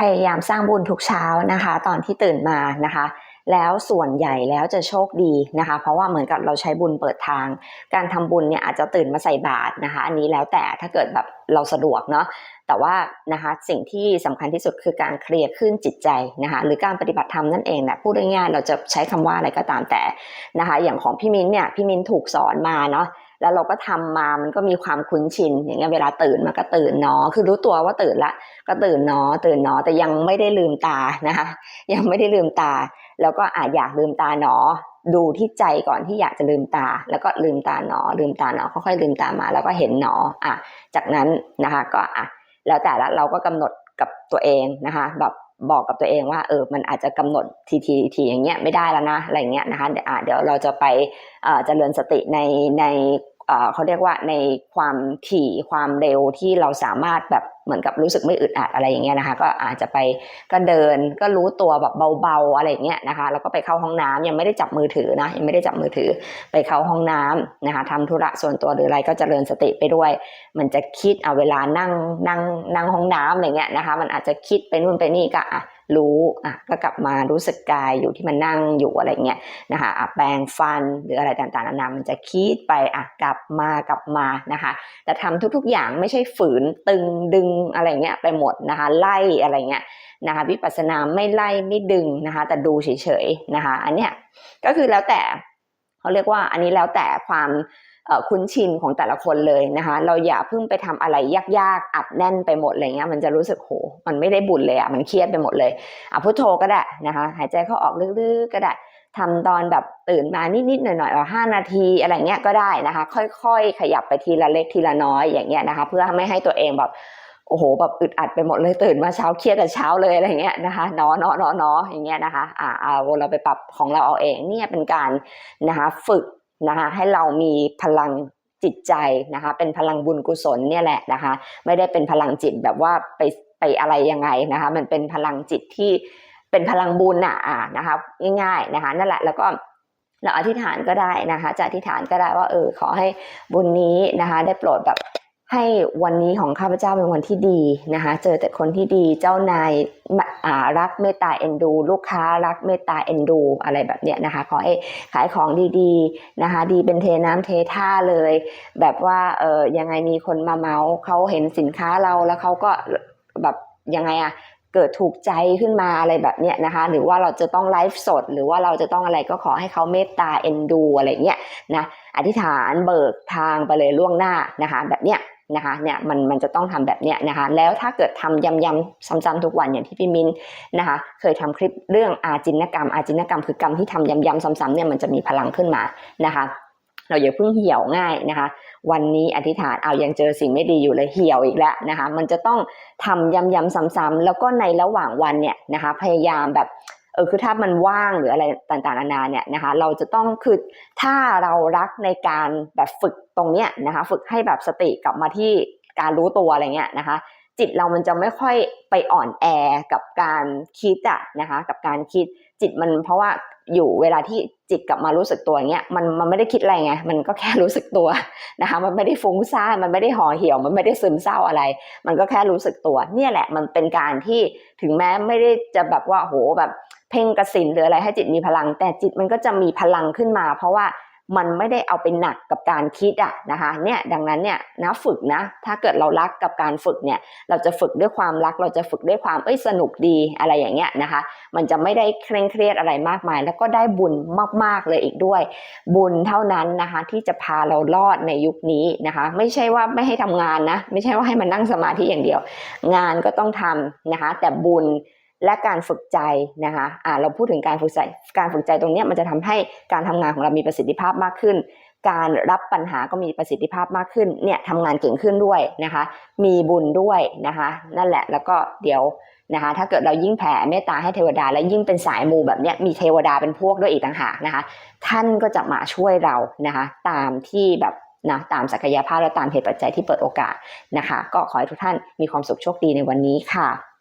พยายามสร้างบุญทุกเช้านะคะ ตอนที่ตื่นมานะคะ แล้วส่วนใหญ่แล้วจะโชคดีนะคะ เพราะว่าเหมือนกับเราใช้บุญเปิดทาง การทำบุญเนี่ยอาจจะตื่นมาใส่บาตรนะคะ อันนี้แล้วแต่ถ้าเกิดแบบเราสะดวกเนาะแต่ว่านะคะสิ่งที่สำคัญที่สุดคือการเคลียร์ขึ้นจิตใจนะคะหรือการปฏิบัติธรรมนั่นเองนะพูดง่ายๆเราจะใช้คำว่าอะไรก็ตามแต่นะคะ อย่างของพี่มิ้นเนี่ยพี่มิ้นถูกสอนมาเนาะ แล้วเราก็ทำมามันก็มีความคุ้นชินอย่างเงี้ยเวลาตื่นมาก็ตื่นเนาะคือรู้ตัวว่าตื่นละ ก็ตื่นเนาะตื่นเนาะแต่ยังไม่ได้ลืมตานะคะยังไม่ได้ลืมตา แล้วก็อาจอยากลืมตาเนาะดูที่ใจก่อนที่อยากจะลืมตา แล้วก็ลืมตาเนาะลืมตาเนาะค่อยๆลืมตามาแล้วก็เห็นเนาะอะจากนั้นนะคะก็อะแล้วแต่ละเราก็กำหนด กับตัวเองนะคะแบบบอกกับตัวเองว่าเออมันอาจจะกำหนดทีทีทีอย่างเงี้ยไม่ได้แล้วนะอะไรเงี้ยนะคะเดี๋ยวเดี๋ยวเราจะไปเจริญสติในในเขาเรียกว่าในความถี่ความเร็วที่เราสามารถแบบเหมือนกับรู้สึกไม่อึดอัดอะไรอย่างเงี้ยนะคะ ก็อาจจะไปก็เดินก็รู้ตัวแบบเบาๆอะไรอย่างเงี้ยนะคะแล้วก็ไปเข้าห้องน้ำยังไม่ได้จับมือถือนะยังไม่ได้จับมือถือไปเข้าห้องน้ำนะคะทำธุระส่วนตัวหรืออะไรก็เจริญสติไปด้วย มันจะคิดเอาเวลานั่งนั่งนั่งห้องน้ำอะไรเงี้ยนะคะ มันอาจจะคิดไปนู่นไปนี่ก็อะ รู้อะก็กลับมารู้สึกกายอยู่ที่มันนั่งอยู่อะไรเงี้ยนะคะอะแปรงฟันหรืออะไรต่างๆนานามันจะคิดไปอะกลับมากลับมานะคะ แต่ทำทุกๆอย่างไม่ใช่ฝืนตึงดึงอะไรเงี้ยไปหมดนะคะไล่อะไรเงี้ยนะคะวิปัสสนาไม่ไล่ไม่ดึงนะคะแต่ดูเฉยๆนะคะอันเนี้ยก็คือแล้วแต่ เขาเรียกว่าอันนี้แล้วแต่ความคุ้นชินของแต่ละคนเลยนะคะ เราอย่าเพิ่งไปทำอะไรยากๆ อัดแน่นไปหมดอะไรเงี้ยมันจะรู้สึกโห มันไม่ได้บุญเลยอะมันเครียดไปหมดเลยอะพุทโธก็ได้นะคะ หายใจเข้าออกลึกๆก็ได้ทำตอนแบบตื่นมานิดๆหน่อยๆว่าห้านาทีอะไรเงี้ยก็ได้นะคะ ค่อยๆ ขยับไปทีละเล็กทีละน้อยอย่างเงี้ยนะคะ เพื่อไม่ให้ตัวเองแบบ โอ้โหแบบอึดอัดไปหมดเลยตื่นมาเช้าเครียดแต่เช้าเลยอะไรเงี้ยนะคะนอนอนอนออย่างเงี้ยนะคะอ่าเอาเราไปปรับของเราเอาเองเนี่ยเป็นการนะคะฝึกนะคะให้เรามีพลังจิตใจนะคะเป็นพลังบุญกุศลเนี่ยแหละนะคะไม่ได้เป็นพลังจิตแบบว่าไปไปอะไรยังไงนะคะมันเป็นพลังจิตที่เป็นพลังบุญน่ะอ่านะคะง่ายๆนะคะนั่นแหละแล้วก็เราอธิษฐานก็ได้นะคะจะอธิษฐานก็ได้ว่าเออขอให้บุญนี้นะคะได้โปรดแบบ ให้วันนี้ของข้าพเจ้าเป็นวันที่ดีนะคะ เจอแต่คนที่ดีเจ้านายารักเมตตาเอ็นดู ลูกค้ารักเมตตาเอ็นดู อะไรแบบเนี้ยนะคะ ขอให้ขายของดีๆนะคะ ดีเป็นเทน้ำเทท่าเลย แบบว่าเออยังไงมีคนมาเมาส์เขาเห็นสินค้าเราแล้วเขาก็แบบยังไงอะเกิดถูกใจขึ้นมาอะไรแบบเนี้ยนะคะ หรือว่าเราจะต้องไลฟ์สด หรือว่าเราจะต้องอะไรก็ขอให้เขาเมตตาเอ็นดูอะไรเงี้ยนะอธิษฐานเบิกทางไปเลยล่วงหน้านะคะ แบบเนี้ย นะคะเนี่ยมันมันจะต้องทำแบบเนี้ยนะคะแล้วถ้าเกิดทำย้ำๆซ้ำๆทุกวันอย่างที่พี่มินนะคะเคยทำคลิปเรื่องอาจินกรรม อาจินกรรมคือกรรมที่ทำย้ำๆซ้ำๆเนี่ยมันจะมีพลังขึ้นมานะคะเราอย่าเพิ่งเหี่ยวง่ายนะคะ วันนี้อธิษฐานเอายังเจอสิ่งไม่ดีอยู่เลยเหี่ยวอีกแล้วนะคะ มันจะต้องทำย้ำๆซ้ำๆแล้วก็ในระหว่างวันเนี่ยนะคะ พยายามแบบ เออคือถ้ามันว่างหรืออะไรต่างๆนานาเนี่ยนะคะเราจะต้องคือถ้าเรารักในการแบบฝึกตรงเนี้ยนะคะฝึกให้แบบสติกลับมาที่การรู้ตัวอะไรเงี้ยนะคะจิตเรามันจะไม่ค่อยไปอ่อนแอกับการคิดอะนะคะกับการคิดจิตมันเพราะว่าอยู่เวลาที่จิตกลับมารู้สึกตัวอย่างเงี้ยมันมันไม่ได้คิดอะไรไงมันก็แค่รู้สึกตัวนะคะมันไม่ได้ฟุ้งซ่านมันไม่ได้ห่อเหี่ยว มันไม่ได้ซึมเศร้าอะไร มันก็แค่รู้สึกตัว เนี่ยแหละมันเป็นการที่ถึงแม้ไม่ได้จะแบบว่าโหแบบ เพ่งกสินหรืออะไรให้จิตมีพลัง แต่จิตมันก็จะมีพลังขึ้นมา เพราะว่ามันไม่ได้เอาไปหนักกับการคิดอะนะคะเนี่ยดังนั้นเนี่ยนะฝึกนะ ถ้าเกิดเรารักกับการฝึกเนี่ยเราจะฝึกด้วยความรักเราจะฝึกด้วยความเอ้ยสนุกดีอะไรอย่างเงี้ยนะคะ มันจะไม่ได้เคร่งเครียดอะไรมากมาย แล้วก็ได้บุญมากๆเลยอีกด้วย บุญเท่านั้นนะคะ ที่จะพาเรารอดในยุคนี้นะคะ ไม่ใช่ว่าไม่ให้ทำงานนะ ไม่ใช่ว่าให้มันนั่งสมาธิอย่างเดียว งานก็ต้องทำนะคะ แต่บุญ และการฝึกใจนะคะอ่าเราพูดถึงการฝึกใจ การฝึกใจตรงนี้มันจะทำให้การทำงานของเรามีประสิทธิภาพมากขึ้น การรับปัญหาก็มีประสิทธิภาพมากขึ้น เนี่ยทำงานเก่งขึ้นด้วยนะคะ มีบุญด้วยนะคะ นั่นแหละ แล้วก็เดี๋ยวนะคะ ถ้าเกิดเรายิ่งแผ่เมตตาให้เทวดา และยิ่งเป็นสายมูแบบเนี้ยมีเทวดาเป็นพวกด้วยอีกต่างหากนะคะ ท่านก็จะมาช่วยเรานะคะ ตามที่แบบนะตามศักยภาพและตามเหตุปัจจัยที่เปิดโอกาสนะคะ ก็ขอให้ทุกท่านมีความสุขโชคดีในวันนี้ค่ะ